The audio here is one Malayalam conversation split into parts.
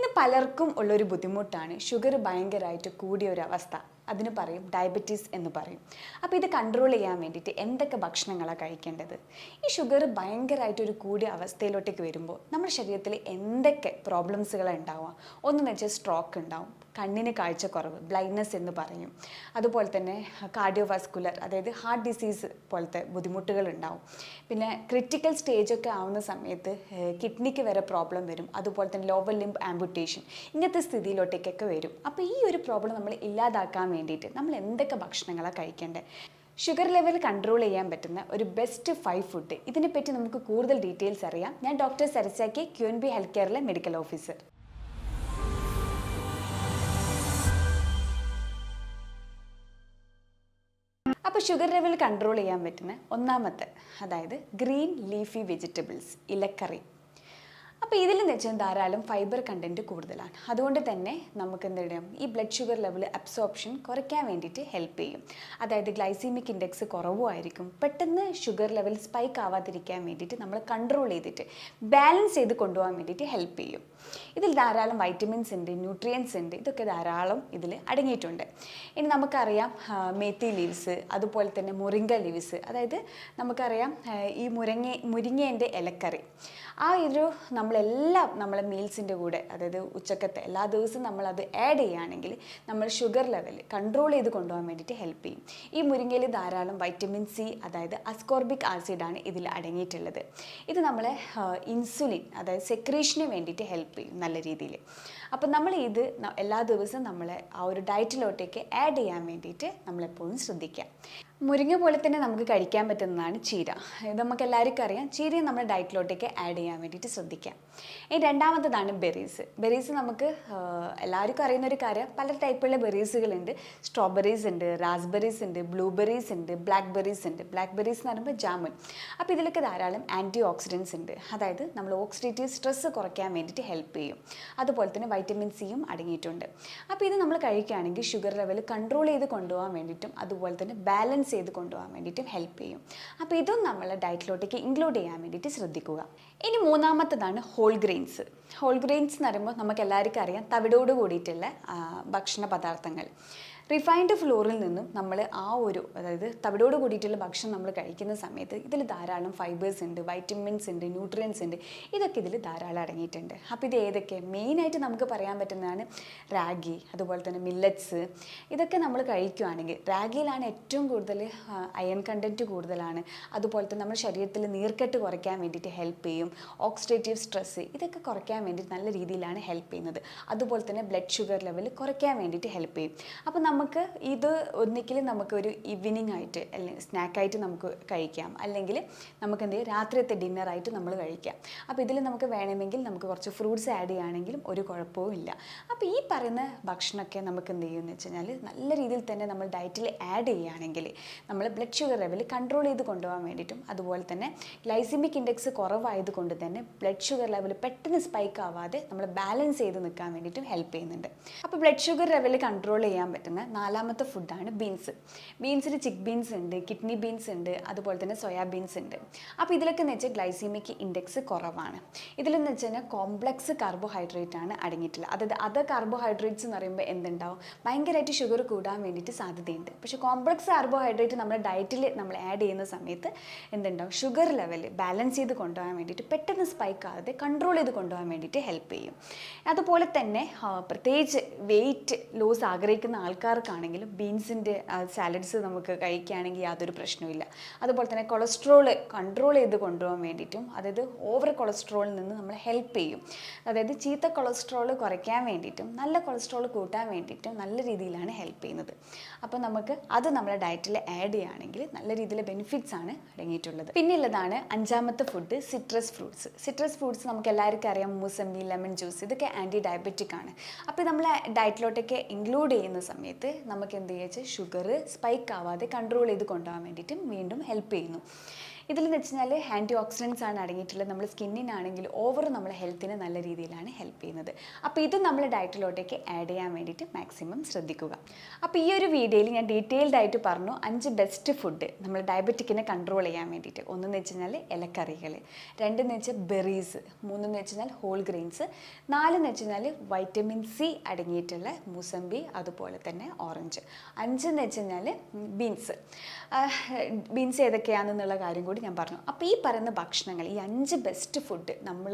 ഇന്ന് പലർക്കും ഉള്ളൊരു ബുദ്ധിമുട്ടാണ്. ഷുഗർ ഭയങ്കരമായിട്ട് കൂടിയ ഒരു അവസ്ഥ അതിന് പറയും ഡയബറ്റീസ് എന്ന് പറയും. അപ്പോൾ ഇത് കൺട്രോൾ ചെയ്യാൻ വേണ്ടിയിട്ട് എന്തൊക്കെ ഭക്ഷണങ്ങളാണ് കഴിക്കേണ്ടത്? ഈ ഷുഗർ ഭയങ്കരമായിട്ടൊരു കൂടിയ അവസ്ഥയിലോട്ടേക്ക് വരുമ്പോൾ നമ്മുടെ ശരീരത്തിൽ എന്തൊക്കെ പ്രോബ്ലംസുകളാണ് ഉണ്ടാവുക? ഒന്നെന്ന് വെച്ചാൽ സ്ട്രോക്ക് ഉണ്ടാവും. കണ്ണിന് കാഴ്ചക്കുറവ് ബ്ലൈൻഡ്നെസ് എന്ന് പറയും. അതുപോലെ തന്നെ കാർഡിയോവാസ്കുലർ അതായത് ഹാർട്ട് ഡിസീസ് പോലത്തെ ബുദ്ധിമുട്ടുകൾ ഉണ്ടാവും. പിന്നെ ക്രിറ്റിക്കൽ സ്റ്റേജൊക്കെ ആവുന്ന സമയത്ത് കിഡ്നിക്ക് വരെ പ്രോബ്ലം വരും. അതുപോലെ തന്നെ ലോവർ ലിംബ് ആംബുട്ടേഷൻ ഇങ്ങനത്തെ സ്ഥിതിയിലോട്ടേക്കൊക്കെ വരും. അപ്പോൾ ഈ ഒരു പ്രോബ്ലം നമ്മൾ ഇല്ലാതാക്കാൻ വേണ്ടിയിട്ട് നമ്മൾ എന്തൊക്കെ ഭക്ഷണങ്ങളാണ് കഴിക്കേണ്ടത് ഷുഗർ ലെവൽ കൺട്രോൾ ചെയ്യാൻ പറ്റുന്ന ഒരു ബെസ്റ്റ് ഫൈവ് ഫുഡ് ഇതിനെപ്പറ്റി നമുക്ക് കൂടുതൽ ഡീറ്റെയിൽസ് അറിയാം. ഞാൻ ഡോക്ടർ സരസാക്കി ക്യു എൻ ബി ഹെൽത്ത് കെയറിലെ മെഡിക്കൽ ഓഫീസർ അപ്പോൾ ഷുഗർ ലെവൽ കൺട്രോൾ ചെയ്യാൻ പറ്റുന്ന ഒന്നാമത്തെ അതായത് ഗ്രീൻ ലീഫി വെജിറ്റബിൾസ് ഇലക്കറി. അപ്പോൾ ഇതിൽ എന്ന് വെച്ചാൽ ധാരാളം ഫൈബർ കണ്ടന്റ് കൂടുതലാണ്. അതുകൊണ്ട് തന്നെ നമുക്ക് എന്ത് ഈ ബ്ലഡ് ഷുഗർ ലെവൽ അബ്സോർപ്ഷൻ കുറയ്ക്കാൻ വേണ്ടിയിട്ട് ഹെൽപ്പ് ചെയ്യും. അതായത് ഗ്ലൈസീമിക് ഇൻഡെക്സ് കുറവുമായിരിക്കും. പെട്ടെന്ന് ഷുഗർ ലെവൽ സ്പൈക്ക് ആവാതിരിക്കാൻ വേണ്ടിയിട്ട് നമ്മൾ കൺട്രോൾ ചെയ്തിട്ട് ബാലൻസ് ചെയ്ത് കൊണ്ടുപോകാൻ വേണ്ടിയിട്ട് ഹെൽപ്പ് ചെയ്യും. ഇതിൽ ധാരാളം വൈറ്റമിൻസ് ഉണ്ട് ന്യൂട്രിയൻസ് ഉണ്ട് ഇതൊക്കെ ധാരാളം ഇതിൽ അടങ്ങിയിട്ടുണ്ട്. ഇനി നമുക്കറിയാം മേത്തി ലീവ്സ് അതുപോലെ തന്നെ മുരിങ്ക ലീവ്സ് അതായത് നമുക്കറിയാം ഈ മുരങ്ങ മുരിങ്ങേന്റെ ഇലക്കറി. ആ ഒരു നമ്മളെല്ലാം നമ്മളെ മീൽസിന്റെ കൂടെ അതായത് ഉച്ചക്കത്തെ എല്ലാ ദിവസവും നമ്മളത് ആഡ് ചെയ്യുകയാണെങ്കിൽ നമ്മൾ ഷുഗർ ലെവൽ കൺട്രോൾ ചെയ്ത് കൊണ്ടുപോകാൻ വേണ്ടിയിട്ട് ഹെൽപ്പ് ചെയ്യും. ഈ മുരിങ്ങയിൽ ധാരാളം വൈറ്റമിൻ സി അതായത് അസ്കോർബിക് ആസിഡാണ് ഇതിൽ അടങ്ങിയിട്ടുള്ളത്. ഇത് നമ്മളെ ഇൻസുലിൻ അതായത് സെക്രീഷന് വേണ്ടിയിട്ട് ഹെൽപ്പ് ചെയ്യും നല്ല രീതിയിൽ. അപ്പം നമ്മൾ ഇത് എല്ലാ ദിവസവും നമ്മളെ ആ ഒരു ഡയറ്റിലോട്ടേക്ക് ആഡ് ചെയ്യാൻ വേണ്ടിയിട്ട് നമ്മളെപ്പോഴും ശ്രദ്ധിക്കുക. മുരിങ്ങ പോലെ തന്നെ നമുക്ക് കഴിക്കാൻ പറ്റുന്നതാണ് ചീര. ഇത് നമുക്ക് എല്ലാവർക്കും അറിയാം. ചീരയും നമ്മുടെ ഡയറ്റിലോട്ടേക്ക് ആഡ് ചെയ്യാൻ വേണ്ടിയിട്ട് ശ്രദ്ധിക്കാം ഈ രണ്ടാമത്തതാണ് ബെറീസ് ബെറീസ് നമുക്ക് എല്ലാവർക്കും അറിയുന്ന ഒരു കാര്യം. പല ടൈപ്പുള്ള ബെറീസുകളുണ്ട് സ്ട്രോബെറീസ് ഉണ്ട് റാസ്ബെറീസ് ഉണ്ട് ബ്ലൂബെറീസ് ഉണ്ട് ബ്ലാക്ക് ബെറീസ് ഉണ്ട്. ബ്ലാക്ക് ബെറീസ് എന്ന് പറയുമ്പോൾ ജാമുൻ അപ്പോൾ ഇതിലൊക്കെ ധാരാളം ആന്റി ഓക്സിഡൻസ് ഉണ്ട്. അതായത് നമ്മൾ ഓക്സിഡേറ്റീവ് സ്ട്രെസ്സ് കുറയ്ക്കാൻ വേണ്ടിയിട്ട് ഹെൽപ്പ് ചെയ്യും. അതുപോലെ തന്നെ വൈറ്റമിൻ സിയും അടങ്ങിയിട്ടുണ്ട്. അപ്പോൾ ഇത് നമ്മൾ കഴിക്കുകയാണെങ്കിൽ ഷുഗർ ലെവൽ കൺട്രോൾ ചെയ്ത് കൊണ്ടുപോകാൻ വേണ്ടിയിട്ടും അതുപോലെ തന്നെ ബാലൻസ് ചെയ്ത് കൊണ്ടുപോകാൻ വേണ്ടിയിട്ടും ഹെൽപ്പ് ചെയ്യും. അപ്പോൾ ഇതും നമ്മൾ ഡയറ്റിലോട്ടേക്ക് ഇൻക്ലൂഡ് ചെയ്യാൻ വേണ്ടിയിട്ട് ശ്രദ്ധിക്കുക. ഇനി മൂന്നാമത്തതാണ് ഹോൾ ഗ്രെയിൻസ് ഹോൾ ഗ്രെയിൻസ് എന്ന് പറയുമ്പോൾ നമുക്ക് എല്ലാവർക്കും അറിയാം തവിടോട് കൂടിയിട്ടുള്ള ഭക്ഷണ പദാർത്ഥങ്ങൾ. റിഫൈൻഡ് ഫ്ലോറിൽ നിന്നും നമ്മൾ ആ ഒരു അതായത് തവിടോട് കൂടിയിട്ടുള്ള ഭക്ഷണം നമ്മൾ കഴിക്കുന്ന സമയത്ത് ഇതിൽ ധാരാളം ഫൈബേഴ്സ് ഉണ്ട് വൈറ്റമിൻസ് ഉണ്ട് ന്യൂട്രിയൻസ് ഉണ്ട്. ഇതൊക്കെ ഇതിൽ ധാരാളം അടങ്ങിയിട്ടുണ്ട്. അപ്പോൾ ഇത് ഏതൊക്കെ? മെയിനായിട്ട് നമുക്ക് പറയാൻ പറ്റുന്നതാണ് റാഗി അതുപോലെ തന്നെ മില്ലറ്റ്സ് ഇതൊക്കെ നമ്മൾ കഴിക്കുകയാണെങ്കിൽ റാഗിയിലാണ് ഏറ്റവും കൂടുതൽ അയൺ കണ്ടന്റ് കൂടുതലാണ്. അതുപോലെ തന്നെ നമ്മുടെ ശരീരത്തിൽ നീർക്കെട്ട് കുറയ്ക്കാൻ വേണ്ടിയിട്ട് ഹെൽപ്പ് ചെയ്യും. ഓക്സിഡേറ്റീവ് സ്ട്രെസ്സ് ഇതൊക്കെ കുറയ്ക്കാൻ വേണ്ടിയിട്ട് നല്ല രീതിയിലാണ് ഹെൽപ്പ് ചെയ്യുന്നത്. അതുപോലെ തന്നെ ബ്ലഡ് ഷുഗർ ലെവൽ കുറയ്ക്കാൻ വേണ്ടിയിട്ട് ഹെൽപ്പ് ചെയ്യും. അപ്പോൾ നമുക്ക് ഇത് ഒന്നിക്കൽ നമുക്കൊരു ഈവനിങ് ആയിട്ട് അല്ലെങ്കിൽ സ്നാക്കായിട്ട് നമുക്ക് കഴിക്കാം. അല്ലെങ്കിൽ നമുക്ക് എന്ത് രാത്രിയത്തെ ഡിന്നറായിട്ട് നമ്മൾ കഴിക്കാം. അപ്പോൾ ഇതിൽ നമുക്ക് വേണമെങ്കിൽ നമുക്ക് കുറച്ച് ഫ്രൂട്ട്സ് ആഡ് ചെയ്യുകയാണെങ്കിലും ഒരു കുഴപ്പവും ഇല്ല. അപ്പോൾ ഈ പറയുന്ന ഭക്ഷണമൊക്കെ നമുക്ക് എന്ത് ചെയ്യുമെന്ന് വെച്ച് കഴിഞ്ഞാൽ നല്ല രീതിയിൽ തന്നെ നമ്മൾ ഡയറ്റിൽ ആഡ് ചെയ്യുകയാണെങ്കിൽ നമ്മൾ ബ്ലഡ് ഷുഗർ ലെവൽ കൺട്രോൾ ചെയ്ത് കൊണ്ടുപോകാൻ വേണ്ടിയിട്ടും അതുപോലെ തന്നെ ഗ്ലൈസിമിക് ഇൻഡെക്സ് കുറവായത് കൊണ്ട് തന്നെ ബ്ലഡ് ഷുഗർ ലെവൽ പെട്ടെന്ന് സ്പൈക്ക് ആവാതെ നമ്മൾ ബാലൻസ് ചെയ്ത് നിൽക്കാൻ വേണ്ടിയിട്ടും ഹെൽപ്പ് ചെയ്യുന്നുണ്ട്. അപ്പോൾ ബ്ലഡ് ഷുഗർ ലെവൽ കൺട്രോൾ ചെയ്യാൻ പറ്റുന്ന നാലാമത്തെ ഫുഡാണ് ബീൻസ് ബീൻസിൽ ചിക്ക് ബീൻസ് ഉണ്ട് കിഡ്നി ബീൻസ് ഉണ്ട് അതുപോലെ തന്നെ സോയാ ബീൻസ് ഉണ്ട്. അപ്പോൾ ഇതിലൊക്കെ എന്ന് വെച്ചാൽ ഗ്ലൈസീമിക് ഇൻഡെക്സ് കുറവാണ്. ഇതിലെന്ന് വെച്ച് കഴിഞ്ഞാൽ കോംപ്ലക്സ് കാർബോഹൈഡ്രേറ്റ് ആണ് അടങ്ങിയിട്ടുള്ളത്. അതായത് അതർ കാർബോഹൈഡ്രേറ്റ്സ് എന്ന് പറയുമ്പോൾ എന്തുണ്ടാവും? ഭയങ്കരമായിട്ട് ഷുഗർ കൂടാൻ വേണ്ടിയിട്ട് സാധ്യതയുണ്ട്. പക്ഷേ കോംപ്ലക്സ് കാർബോഹൈഡ്രേറ്റ് നമ്മുടെ ഡയറ്റിൽ നമ്മൾ ആഡ് ചെയ്യുന്ന സമയത്ത് എന്തുണ്ടാവും? ഷുഗർ ലെവൽ ബാലൻസ് ചെയ്ത് കൊണ്ടുപോകാൻ വേണ്ടിയിട്ട് പെട്ടെന്ന് സ്പൈക്ക് ആകാതെ കൺട്രോൾ ചെയ്ത് കൊണ്ടുപോകാൻ വേണ്ടിയിട്ട് ഹെൽപ്പ് ചെയ്യും. അതുപോലെ തന്നെ പ്രത്യേകിച്ച് വെയിറ്റ് ലോസ് ആഗ്രഹിക്കുന്ന ആൾക്കാർക്കാണെങ്കിലും ബീൻസിന്റെ സാലഡ്സ് നമുക്ക് കഴിക്കുകയാണെങ്കിൽ യാതൊരു പ്രശ്നവുമില്ല. അതുപോലെ തന്നെ കൊളസ്ട്രോൾ കൺട്രോൾ ചെയ്ത് കൊണ്ടുപോകാൻ വേണ്ടിയിട്ടും അതായത് ഓവർ കൊളസ്ട്രോളിൽ നിന്ന് നമ്മൾ ഹെൽപ്പ് ചെയ്യും. അതായത് ചീത്ത കൊളസ്ട്രോൾ കുറയ്ക്കാൻ വേണ്ടിയിട്ടും നല്ല കൊളസ്ട്രോൾ കൂട്ടാൻ വേണ്ടിയിട്ടും നല്ല രീതിയിലാണ് ഹെൽപ്പ് ചെയ്യുന്നത്. അപ്പോൾ നമുക്ക് അത് നമ്മുടെ ഡയറ്റിൽ ആഡ് ചെയ്യുകയാണെങ്കിൽ നല്ല രീതിയിൽ ബെനിഫിറ്റ്സ് ആണ് അടങ്ങിയിട്ടുള്ളത്. പിന്നെയുള്ളതാണ് അഞ്ചാമത്തെ food citrus fruits citrus fruits നമുക്ക് എല്ലാവർക്കും അറിയാം മൂസമ്പി ലെമൺ ജ്യൂസ് ഇതൊക്കെ ആന്റി ഡയബറ്റിക് ആണ് അപ്പോൾ നമ്മൾ ഡയറ്റിലോട്ടൊക്കെ ഇൻക്ലൂഡ് ചെയ്യുന്ന സമയത്ത് നമുക്ക് എന്ത് ചെയ്യുക ഷുഗർ സ്പൈക്ക് ആവാതെ കൺട്രോൾ ചെയ്ത് കൊണ്ടുപോകാൻ വേണ്ടിയിട്ടും വീണ്ടും ഹെൽപ്പ് ചെയ്യുന്നു. ഇതിലെന്ന് വെച്ച് കഴിഞ്ഞാൽ ആന്റി ഓക്സിഡൻസ് ആണ് അടങ്ങിയിട്ടുള്ളത്. നമ്മൾ സ്കിന്നിനാണെങ്കിൽ ഓവർ നമ്മൾ ഹെൽത്തിന് നല്ല രീതിയിലാണ് ഹെൽപ്പ് ചെയ്യുന്നത്. അപ്പോൾ ഇത് നമ്മൾ ഡയറ്റിലോട്ടേക്ക് ആഡ് ചെയ്യാൻ വേണ്ടിയിട്ട് മാക്സിമം ശ്രദ്ധിക്കുക. അപ്പോൾ ഈ ഒരു വീഡിയോയിൽ ഞാൻ ഡീറ്റെയിൽഡ് ആയിട്ട് പറഞ്ഞു അഞ്ച് ബെസ്റ്റ് ഫുഡ് നമ്മൾ ഡയബറ്റിക്കിനെ കൺട്രോൾ ചെയ്യാൻ വേണ്ടിയിട്ട്. ഒന്നെന്ന് വെച്ച് കഴിഞ്ഞാൽ ഇലക്കറികൾ രണ്ടെന്ന് വെച്ചാൽ ബെറീസ് മൂന്നെന്ന് വെച്ച് കഴിഞ്ഞാൽ ഹോൾ ഗ്രെയിൻസ് നാലെന്ന് വെച്ച് കഴിഞ്ഞാൽ വൈറ്റമിൻ സി അടങ്ങിയിട്ടുള്ള മൂസമ്പി അതുപോലെ തന്നെ ഓറഞ്ച് അഞ്ചെന്ന് വെച്ച് കഴിഞ്ഞാൽ ബീൻസ് ബീൻസ് ഏതൊക്കെയാണെന്നുള്ള കാര്യം കൂടി ഞാൻ പറഞ്ഞു അപ്പോൾ ഈ പറയുന്ന ഭക്ഷണങ്ങൾ ഈ അഞ്ച് ബെസ്റ്റ് ഫുഡ് നമ്മൾ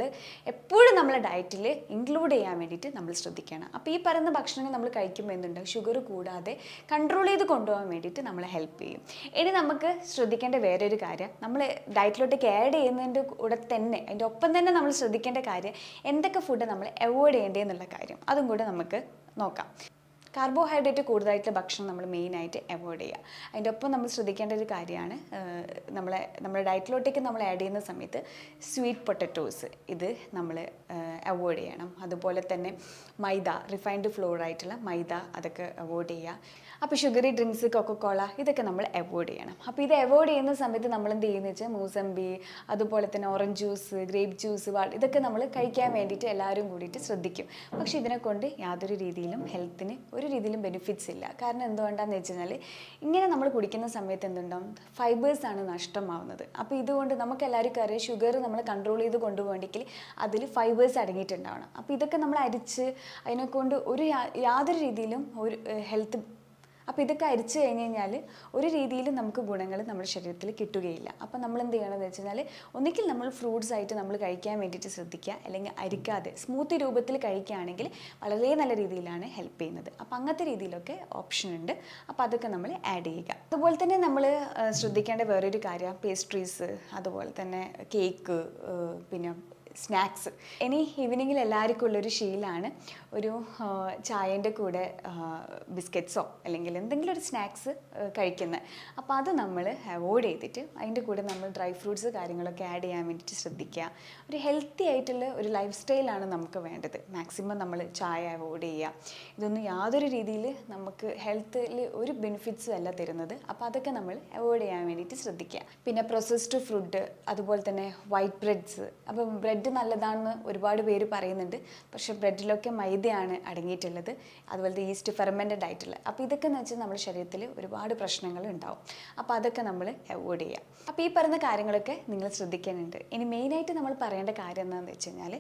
എപ്പോഴും നമ്മളെ ഡയറ്റിൽ ഇൻക്ലൂഡ് ചെയ്യാൻ വേണ്ടിയിട്ട് നമ്മൾ ശ്രദ്ധിക്കണം. അപ്പോൾ ഈ പറയുന്ന ഭക്ഷണങ്ങൾ നമ്മൾ കഴിക്കുമ്പോൾ എന്തുണ്ടാവും? ഷുഗർ കൂടാതെ കൺട്രോൾ ചെയ്ത് കൊണ്ടുപോകാൻ വേണ്ടിയിട്ട് നമ്മളെ ഹെൽപ്പ് ചെയ്യും. ഇനി നമുക്ക് ശ്രദ്ധിക്കേണ്ട വേറൊരു കാര്യം നമ്മൾ ഡയറ്റിലോട്ടേക്ക് ആഡ് ചെയ്യുന്നതിന്റെ കൂടെ തന്നെ അതിന്റെ ഒപ്പം തന്നെ നമ്മൾ ശ്രദ്ധിക്കേണ്ട കാര്യം എന്തൊക്കെ ഫുഡ് നമ്മൾ അവോയ്ഡ് ചെയ്യേണ്ടതെന്നുള്ള കാര്യം. അതും കൂടെ നമുക്ക് നോക്കാം. കാർബോഹൈഡ്രേറ്റ് കൂടുതലായിട്ടുള്ള ഭക്ഷണം നമ്മൾ മെയിനായിട്ട് അവോയ്ഡ് ചെയ്യുക. അതിന്റെ ഒപ്പം നമ്മൾ ശ്രദ്ധിക്കേണ്ട ഒരു കാര്യമാണ് നമ്മളെ നമ്മുടെ ഡയറ്റിലോട്ടേക്ക് നമ്മൾ ആഡ് ചെയ്യുന്ന സമയത്ത് സ്വീറ്റ് പൊട്ടറ്റോസ് ഇത് നമ്മൾ അവോയ്ഡ് ചെയ്യണം. അതുപോലെ തന്നെ മൈദ റിഫൈൻഡ് ഫ്ലോർ ആയിട്ടുള്ള മൈദ അതൊക്കെ അവോയ്ഡ് ചെയ്യുക. അപ്പോൾ ഷുഗറി ഡ്രിങ്ക്സ് കൊക്കക്കോള ഇതൊക്കെ നമ്മൾ അവോയ്ഡ് ചെയ്യണം. അപ്പോൾ ഇത് അവോയ്ഡ് ചെയ്യുന്ന സമയത്ത് നമ്മൾ എന്ത് ചെയ്യുന്നത് വെച്ചാൽ മൂസമ്പി അതുപോലെ തന്നെ ഓറഞ്ച് ജ്യൂസ് ഗ്രേപ്പ് ജ്യൂസ് ഇതൊക്കെ നമ്മൾ കഴിക്കാൻ വേണ്ടിയിട്ട് എല്ലാവരും കൂടിയിട്ട് ശ്രദ്ധിക്കും. പക്ഷേ ഇതിനെ കൊണ്ട് യാതൊരു രീതിയിലും ഹെൽത്തിന് ഒരു രീതിയിലും ബെനിഫിറ്റ്സ് ഇല്ല. കാരണം എന്തുകൊണ്ടാന്ന് വെച്ച് കഴിഞ്ഞാൽ ഇങ്ങനെ നമ്മൾ കുടിക്കുന്ന സമയത്ത് എന്തുണ്ടാവും? ആണ് നഷ്ടമാവുന്നത്. അപ്പോൾ ഇതുകൊണ്ട് നമുക്ക് എല്ലാവർക്കും അറിയാം ഷുഗർ നമ്മൾ കൺട്രോൾ ചെയ്ത് കൊണ്ടുപോകണമെങ്കിൽ അതിൽ ഫൈബേഴ്സ് അടങ്ങിയിട്ടുണ്ടാവണം. അപ്പോൾ ഇതൊക്കെ നമ്മൾ അരിച്ച് അതിനെക്കൊണ്ട് ഒരു യാതൊരു രീതിയിലും ഒരു ഹെൽത്ത് അപ്പോൾ ഇതൊക്കെ അരിച്ചു കഴിഞ്ഞ് കഴിഞ്ഞാൽ ഒരു രീതിയിൽ നമുക്ക് ഗുണങ്ങൾ നമ്മുടെ ശരീരത്തിൽ കിട്ടുകയില്ല. അപ്പോൾ നമ്മൾ എന്ത് ചെയ്യണമെന്ന് വെച്ച് കഴിഞ്ഞാൽ ഒന്നുകിൽ നമ്മൾ ഫ്രൂട്ട്സ് ആയിട്ട് നമ്മൾ കഴിക്കാൻ വേണ്ടിയിട്ട് ശ്രദ്ധിക്കുക അല്ലെങ്കിൽ അരിക്കാതെ സ്മൂത്ത് രൂപത്തിൽ കഴിക്കുകയാണെങ്കിൽ വളരെ നല്ല രീതിയിലാണ് ഹെൽപ്പ് ചെയ്യുന്നത്. അപ്പോൾ അങ്ങനത്തെ രീതിയിലൊക്കെ ഓപ്ഷൻ ഉണ്ട്. അപ്പോൾ അതൊക്കെ നമ്മൾ ആഡ് ചെയ്യുക. അതുപോലെ തന്നെ നമ്മൾ ശ്രദ്ധിക്കേണ്ട വേറൊരു കാര്യം പേസ്ട്രീസ് അതുപോലെ തന്നെ കേക്ക് പിന്നെ സ്നാക്സ്. ഇനി ഈവനിങ്ങിൽ എല്ലാവർക്കും ഉള്ളൊരു ശീലമാണ്. ഒരു ചായന്റെ കൂടെ ബിസ്ക്കറ്റ്സോ അല്ലെങ്കിൽ എന്തെങ്കിലും ഒരു സ്നാക്സ് കഴിക്കുന്നത് അപ്പോൾ അത് നമ്മൾ അവോയ്ഡ് ചെയ്തിട്ട് അതിന്റെ കൂടെ നമ്മൾ ഡ്രൈ ഫ്രൂട്ട്സ് കാര്യങ്ങളൊക്കെ ആഡ് ചെയ്യാൻ വേണ്ടിയിട്ട് ശ്രദ്ധിക്കുക. ഒരു ഹെൽത്തി ആയിട്ടുള്ള ഒരു ലൈഫ് സ്റ്റൈലാണ് നമുക്ക് വേണ്ടത്. മാക്സിമം നമ്മൾ ചായ അവോയ്ഡ് ചെയ്യുക. ഇതൊന്നും യാതൊരു രീതിയിൽ നമുക്ക് ഹെൽത്തിൽ ഒരു ബെനിഫിറ്റ്സും അല്ല തരുന്നത്. അപ്പോൾ അതൊക്കെ നമ്മൾ അവോയ്ഡ് ചെയ്യാൻ വേണ്ടിയിട്ട് ശ്രദ്ധിക്കുക. പിന്നെ പ്രോസസ്ഡ് ഫുഡ് അതുപോലെ തന്നെ വൈറ്റ് ബ്രെഡ്സ് അപ്പം ബ്രെഡ് നല്ലതാണെന്ന് ഒരുപാട് പേര് പറയുന്നുണ്ട്. പക്ഷെ ബ്രെഡിലൊക്കെ മൈദയാണ് അടങ്ങിയിട്ടുള്ളത്. അതുപോലത്തെ ഈസ്റ്റ് ഫെർമെന്റഡ് ആയിട്ടുള്ള. അപ്പോൾ ഇതൊക്കെ എന്ന് വെച്ചാൽ നമ്മുടെ ശരീരത്തിൽ ഒരുപാട് പ്രശ്നങ്ങൾ ഉണ്ടാവും. അപ്പോൾ അതൊക്കെ നമ്മൾ അവോയ്ഡ് ചെയ്യുക അപ്പോൾ ഈ പറയുന്ന കാര്യങ്ങളൊക്കെ നിങ്ങൾ ശ്രദ്ധിക്കാനുണ്ട് ഇനി മെയിനായിട്ട് നമ്മൾ പറയേണ്ട കാര്യം എന്താണെന്ന് വെച്ച് കഴിഞ്ഞാൽ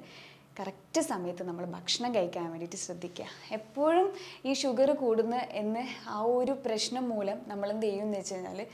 കറക്റ്റ് സമയത്ത് നമ്മൾ ഭക്ഷണം കഴിക്കാൻ വേണ്ടിയിട്ട് ശ്രദ്ധിക്കുക. എപ്പോഴും ഈ ഷുഗർ കൂടുന്ന എന്ന് ആ ഒരു പ്രശ്നം മൂലം നമ്മൾ എന്ത് ചെയ്യുമെന്ന് വെച്ച് കഴിഞ്ഞാൽ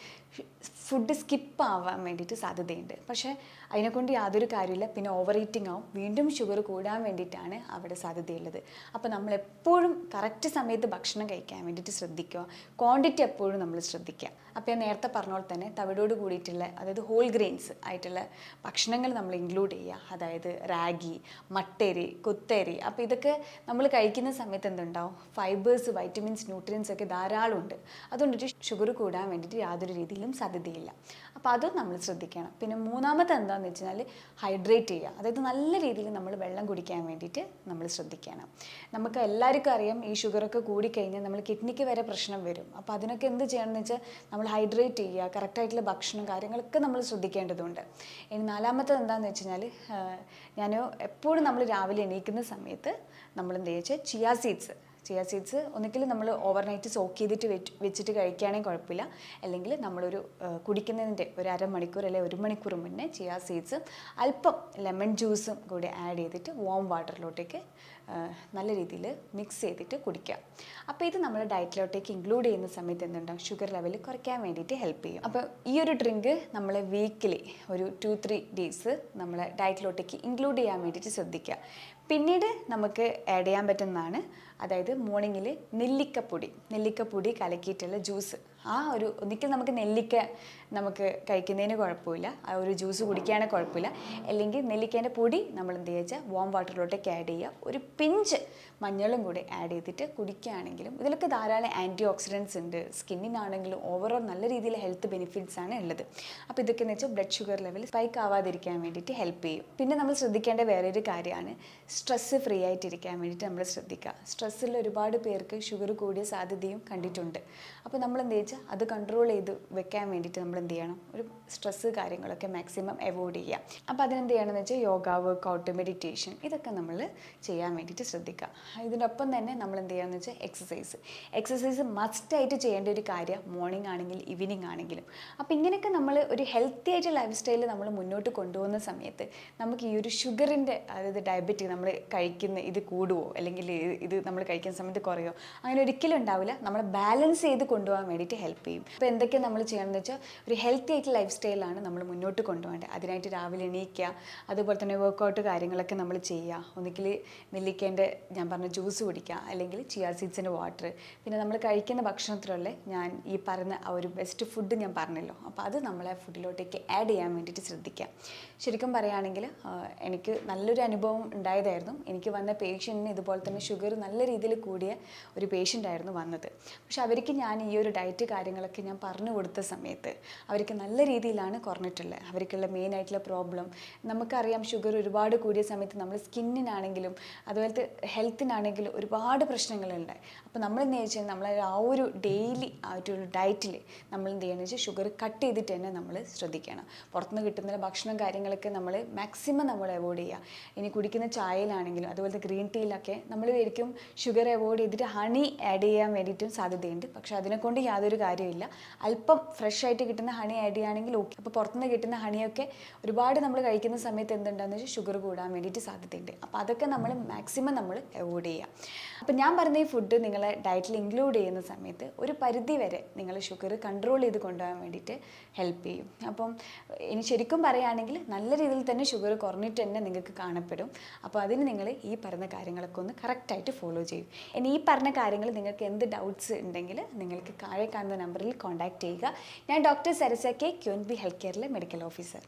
ഫുഡ് സ്കിപ്പ് ആവാൻ വേണ്ടിയിട്ട് സാധ്യതയുണ്ട്. പക്ഷേ അതിനെക്കൊണ്ട് യാതൊരു കാര്യമില്ല. പിന്നെ ഓവർ ഈറ്റിംഗ് ആവും. വീണ്ടും ഷുഗർ കൂടാൻ വേണ്ടിയിട്ടാണ് അവിടെ സാധ്യതയുള്ളത്. അപ്പോൾ നമ്മൾ എപ്പോഴും കറക്റ്റ് സമയത്ത് ഭക്ഷണം കഴിക്കാൻ വേണ്ടിയിട്ട് ശ്രദ്ധിക്കുക. ക്വാണ്ടിറ്റി എപ്പോഴും നമ്മൾ ശ്രദ്ധിക്കുക. അപ്പോൾ ഞാൻ നേരത്തെ പറഞ്ഞ പോലെ തന്നെ തവിടോട് കൂടിയിട്ടുള്ള അതായത് ഹോൾ ഗ്രെയിൻസ് ആയിട്ടുള്ള ഭക്ഷണങ്ങൾ നമ്മൾ ഇൻക്ലൂഡ് ചെയ്യുക. അതായത് റാഗി മട്ടേരി കുത്തേരി അപ്പോൾ ഇതൊക്കെ നമ്മൾ കഴിക്കുന്ന സമയത്ത് എന്തുണ്ടാവും? ഫൈബേഴ്സ് വൈറ്റമിൻസ് ന്യൂട്രിയൻസ് ഒക്കെ ധാരാളം ഉണ്ട് അതുകൊണ്ടിട്ട് ഷുഗർ കൂടാൻ വേണ്ടിയിട്ട് യാതൊരു രീതിയിലും സാധ്യതയില്ല. അപ്പോൾ അതും നമ്മൾ ശ്രദ്ധിക്കണം. പിന്നെ മൂന്നാമത്തെ എന്താണെന്ന് വെച്ചാൽ ഹൈഡ്രേറ്റ് ചെയ്യുക. അതായത് നല്ല രീതിയിൽ നമ്മൾ വെള്ളം കുടിക്കാൻ വേണ്ടിയിട്ട് നമ്മൾ ശ്രദ്ധിക്കണം. നമുക്ക് എല്ലാവർക്കും അറിയാം ഈ ഷുഗറൊക്കെ കൂടിക്കഴിഞ്ഞാൽ നമ്മൾ കിഡ്നിക്ക് വരെ പ്രശ്നം വരും. അപ്പോൾ അതിനൊക്കെ എന്ത് ചെയ്യണമെന്ന് വെച്ചാൽ നമ്മൾ ഹൈഡ്രേറ്റ് ചെയ്യുക കറക്റ്റായിട്ടുള്ള ഭക്ഷണം കാര്യങ്ങളൊക്കെ നമ്മൾ ശ്രദ്ധിക്കേണ്ടതുണ്ട്. ഇനി നാലാമത്തത് എന്താണെന്ന് വെച്ച് കഴിഞ്ഞാൽ ഞാൻ എപ്പോഴും നമ്മൾ രാവിലെ എണീക്കുന്ന സമയത്ത് നമ്മൾ എന്ത് ചെയ്യുക ചിയാ സീഡ്സ് ചിയ സീഡ്സ് ഒന്നുകിൽ നമ്മൾ ഓവർനൈറ്റ് സോക്ക് ചെയ്തിട്ട് വെച്ചിട്ട് കഴിക്കുകയാണെങ്കിൽ കുഴപ്പമില്ല. അല്ലെങ്കിൽ നമ്മളൊരു കുടിക്കുന്നതിന്റെ ഒരു അരമണിക്കൂർ അല്ലെങ്കിൽ ഒരു മണിക്കൂർ മുന്നേ ചിയ സീഡ്സ് അല്പം ലെമൺ ജ്യൂസും കൂടി ആഡ് ചെയ്തിട്ട് വാം വാട്ടറിലോട്ടേക്ക് നല്ല രീതിയിൽ മിക്സ് ചെയ്തിട്ട് കുടിക്കുക. അപ്പോൾ ഇത് നമ്മുടെ ഡയറ്റിലോട്ടേക്ക് ഇൻക്ലൂഡ് ചെയ്യുന്ന സമയത്ത് എന്തുണ്ടാവും? ഷുഗർ ലെവൽ കുറയ്ക്കാൻ വേണ്ടിയിട്ട് ഹെൽപ്പ് ചെയ്യും. അപ്പോൾ ഈ ഒരു ഡ്രിങ്ക് നമ്മൾ വീക്കിലി ഒരു ടു ത്രീ ഡേയ്സ് നമ്മൾ ഡയറ്റിലോട്ടേക്ക് ഇൻക്ലൂഡ് ചെയ്യാൻ വേണ്ടിയിട്ട് ശ്രദ്ധിക്കുക. പിന്നീട് നമുക്ക് ആഡ് ചെയ്യാൻ പറ്റുന്നതാണ്. അതായത് മോർണിംഗിൽ നെല്ലിക്കപ്പൊടി നെല്ലിക്കപ്പൊടി കലക്കിയിട്ടുള്ള ജ്യൂസ് ആ ഒരു ഒന്നിക്കൽ നമുക്ക് നെല്ലിക്ക നമുക്ക് കഴിക്കുന്നതിന് കുഴപ്പമില്ല. ആ ഒരു ജ്യൂസ് കുടിക്കുകയാണെങ്കിൽ കുഴപ്പമില്ല. അല്ലെങ്കിൽ നെല്ലിക്കേന്റെ പൊടി നമ്മൾ എന്ത് വെച്ചാൽ വാം വാട്ടറിലോട്ടേക്ക് ആഡ് ചെയ്യുക. ഒരു പിഞ്ച് മഞ്ഞളും കൂടി ആഡ് ചെയ്തിട്ട് കുടിക്കുകയാണെങ്കിലും ഇതിലൊക്കെ ധാരാളം ആന്റി ഓക്സിഡൻസ് ഉണ്ട്. സ്കിന്നിനാണെങ്കിലും ഓവറോൾ നല്ല രീതിയിൽ ഹെൽത്ത് ബെനിഫിറ്റ്സ് ആണ് ഉള്ളത്. അപ്പോൾ ഇതൊക്കെ എന്ന് വെച്ചാൽ ബ്ലഡ് ഷുഗർ ലെവൽ സ്പൈക്ക് ആവാതിരിക്കാൻ വേണ്ടിയിട്ട് ഹെൽപ്പ് ചെയ്യും. പിന്നെ നമ്മൾ ശ്രദ്ധിക്കേണ്ട വേറൊരു കാര്യമാണ് സ്ട്രെസ്സ് ഫ്രീ ആയിട്ടിരിക്കാൻ വേണ്ടിയിട്ട് നമ്മൾ ശ്രദ്ധിക്കുക. സ്ട്രെസ്സിൽ ഒരുപാട് പേർക്ക് ഷുഗർ കൂടിയ സാധ്യതയും കണ്ടിട്ടുണ്ട്. അപ്പോൾ നമ്മൾ എന്ത് വെച്ചാൽ അത് കൺട്രോൾ ചെയ്ത് വെക്കാൻ വേണ്ടിയിട്ട് നമ്മൾ എന്ത് ചെയ്യണം? ഒരു സ്ട്രെസ്സ് കാര്യങ്ങളൊക്കെ മാക്സിമം അവോയ്ഡ് ചെയ്യുക അപ്പോൾ അതിനെന്ത് ചെയ്യണമെന്ന് വെച്ചാൽ യോഗ വർക്കൗട്ട് മെഡിറ്റേഷൻ ഇതൊക്കെ നമ്മൾ ചെയ്യാൻ വേണ്ടിയിട്ട് ശ്രദ്ധിക്കുക ഇതിനൊപ്പം തന്നെ നമ്മൾ എന്ത് ചെയ്യുകയെന്ന് വെച്ചാൽ എക്സസൈസ് എക്സസൈസ് മസ്റ്റായിട്ട് ചെയ്യേണ്ട ഒരു കാര്യം മോർണിംഗ് ആണെങ്കിൽ ഈവനിങ് ആണെങ്കിലും. അപ്പോൾ ഇങ്ങനെയൊക്കെ നമ്മൾ ഒരു ഹെൽത്തി ആയിട്ട് ലൈഫ് സ്റ്റൈൽ നമ്മൾ മുന്നോട്ട് കൊണ്ടുപോകുന്ന സമയത്ത് നമുക്ക് ഈ ഒരു ഷുഗറിന്റെ അതായത് ഡയബറ്റിക് നമ്മൾ കഴിക്കുന്ന ഇത് കൂടുവോ? അല്ലെങ്കിൽ ഇത് നമ്മൾ കഴിക്കുന്ന സമയത്ത് കുറയോ? അങ്ങനെ ഒരിക്കലും ഉണ്ടാവില്ല. നമ്മൾ ബാലൻസ് ചെയ്ത് കൊണ്ടുപോകാൻ വേണ്ടിയിട്ട് ഹെൽപ്പ് ചെയ്യും. അപ്പോൾ എന്തൊക്കെയാണ് നമ്മൾ ചെയ്യണമെന്ന് വെച്ചാൽ ഒരു ഹെൽത്തി ആയിട്ട് ലൈഫ് സ്റ്റൈലാണ് നമ്മൾ മുന്നോട്ട് കൊണ്ടുപോകേണ്ടത്. അതിനായിട്ട് രാവിലെ എണീക്കുക അതുപോലെ തന്നെ വർക്കൗട്ട് കാര്യങ്ങളൊക്കെ നമ്മൾ ചെയ്യുക. ഒന്നുകിൽ നെല്ലിക്കേന്റെ ഞാൻ പറഞ്ഞ ജ്യൂസ് കുടിക്കുക അല്ലെങ്കിൽ ചിയാ സീഡ്സിന്റെ വാട്ടർ പിന്നെ നമ്മൾ കഴിക്കുന്ന ഭക്ഷണത്തിലുള്ള ഞാൻ ഈ പറഞ്ഞ ആ ഒരു ബെസ്റ്റ് ഫുഡ് ഞാൻ പറഞ്ഞല്ലോ. അപ്പോൾ അത് നമ്മളെ ഫുഡിലോട്ടേക്ക് ആഡ് ചെയ്യാൻ വേണ്ടിയിട്ട് ശ്രദ്ധിക്കുക. ശരിക്കും പറയുകയാണെങ്കിൽ എനിക്ക് നല്ലൊരു അനുഭവം ഉണ്ടായതായിരുന്നു. എനിക്ക് വന്ന പേഷ്യന്റിന് ഇതുപോലെ തന്നെ ഷുഗർ നല്ല രീതിയിൽ കൂടിയ ഒരു പേഷ്യന്റ് ആയിരുന്നു വന്നത്. പക്ഷെ അവർക്ക് ഞാൻ ഈ ഒരു ഡയറ്റ് കാര്യങ്ങളൊക്കെ ഞാൻ പറഞ്ഞു കൊടുത്ത സമയത്ത് അവർക്ക് നല്ല രീതിയിലാണ് കുറഞ്ഞിട്ടുള്ളത്. അവർക്കുള്ള മെയിൻ ആയിട്ടുള്ള പ്രോബ്ലം നമുക്കറിയാം ഷുഗർ ഒരുപാട് കൂടിയ സമയത്ത് നമ്മൾ സ്കിന്നിനാണെങ്കിലും അതുപോലത്തെ ഹെൽത്തിനാണെങ്കിലും ഒരുപാട് പ്രശ്നങ്ങളുണ്ട്. അപ്പോൾ നമ്മൾ എന്ന് വെച്ചാൽ നമ്മൾ ആ ഒരു ഡെയിലി ആ ഒരു ഡയറ്റിൽ നമ്മൾ എന്ത് ചെയ്യണമെന്ന് വെച്ചാൽ ഷുഗർ കട്ട് ചെയ്തിട്ട് തന്നെ നമ്മൾ ശ്രദ്ധിക്കണം. പുറത്തുനിന്ന് കിട്ടുന്ന ഭക്ഷണം കാര്യങ്ങളൊക്കെ നമ്മൾ മാക്സിമം നമ്മൾ അവോയ്ഡ് ചെയ്യുക. ഇനി കുടിക്കുന്ന ചായയിലാണെങ്കിലും അതുപോലത്തെ ഗ്രീൻ ടീയിലൊക്കെ നമ്മൾ ശരിക്കും ഷുഗർ അവോയ്ഡ് ചെയ്തിട്ട് ഹണി ആഡ് ചെയ്യാൻ വേണ്ടിയിട്ടും സാധ്യതയുണ്ട്. പക്ഷേ അതിനെക്കൊണ്ട് യാതൊരു കാര്യമില്ല. അല്പം ഫ്രഷ് ആയിട്ട് കിട്ടുന്ന ഹണി ആഡ് ചെയ്യുകയാണെങ്കിൽ ഓക്കെ അപ്പോൾ പുറത്തുനിന്ന് കിട്ടുന്ന ഹണിയൊക്കെ ഒരുപാട് നമ്മൾ കഴിക്കുന്ന സമയത്ത് എന്തുണ്ടാകുന്ന വെച്ചാൽ ഷുഗർ കൂടാൻ വേണ്ടിയിട്ട് സാധ്യതയുണ്ട്. അപ്പോൾ അതൊക്കെ നമ്മൾ മാക്സിമം നമ്മൾ അവോയ്ഡ് ചെയ്യുക. അപ്പോൾ ഞാൻ പറഞ്ഞ ഈ ഫുഡ് നിങ്ങളെ ഡയറ്റിൽ ഇൻക്ലൂഡ് ചെയ്യുന്ന സമയത്ത് ഒരു പരിധി വരെ നിങ്ങൾ ഷുഗർ കൺട്രോൾ ചെയ്ത് കൊണ്ടുപോകാൻ വേണ്ടിയിട്ട് ഹെൽപ്പ് ചെയ്യും. അപ്പം ഇനി ശരിക്കും പറയുകയാണെങ്കിൽ നല്ല രീതിയിൽ തന്നെ ഷുഗർ കുറഞ്ഞിട്ട് തന്നെ നിങ്ങൾക്ക് കാണപ്പെടും. അപ്പോൾ അതിന് നിങ്ങൾ ഈ പറഞ്ഞ കാര്യങ്ങളൊക്കെ ഒന്ന് കറക്റ്റായിട്ട് ഫോളോ ചെയ്യും. ഇനി ഈ പറഞ്ഞ കാര്യങ്ങൾ നിങ്ങൾക്ക് എന്ത് ഡൗട്ട്സ് ഉണ്ടെങ്കിൽ നിങ്ങൾക്ക് താഴെ നമ്പറിൽ കോൺടാക്ട് ചെയ്യുക. ഞാൻ ഡോക്ടർ സരസ കെ ക്യൂൻ ബി ഹെൽത്ത് കെയറിലെ മെഡിക്കൽ ഓഫീസർ